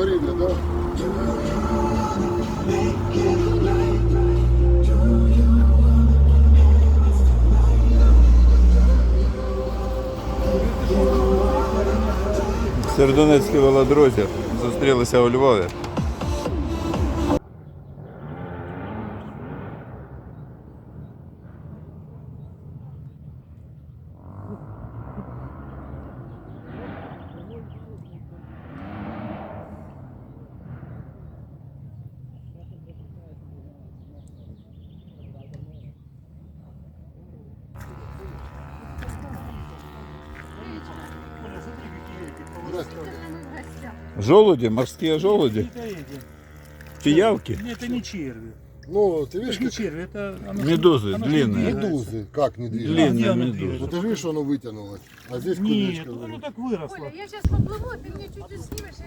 Флорида, да? Сердонецькі велодрозі зустрілися у Львові. Желуди, морські желуди, Это эти. пиявки, Это не черви. Ну, ты Это видишь, не как черви, это... оно- медузи оно же длинні. двигается. медузы, как не движется. Длинные Где оно медузы. движется? Ну ты же видишь, что оно вытянулось. А здесь Нет, кулечко. оно лежит. так выросло. Оля, я сейчас поплыву, а ты мне чуть-чуть снимешь. я-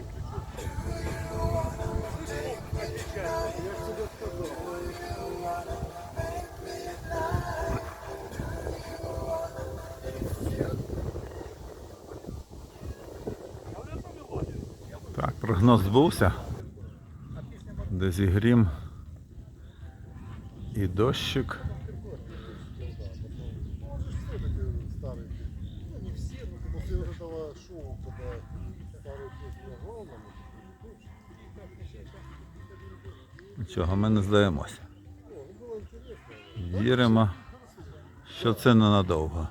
прогноз збувся. Десь і грім, і дощик. Старый. Ну, не все, но после вот этого шоу, когда старые песни назвал нам, Нічого, ми не здаємося. Віримо, що це ненадовго.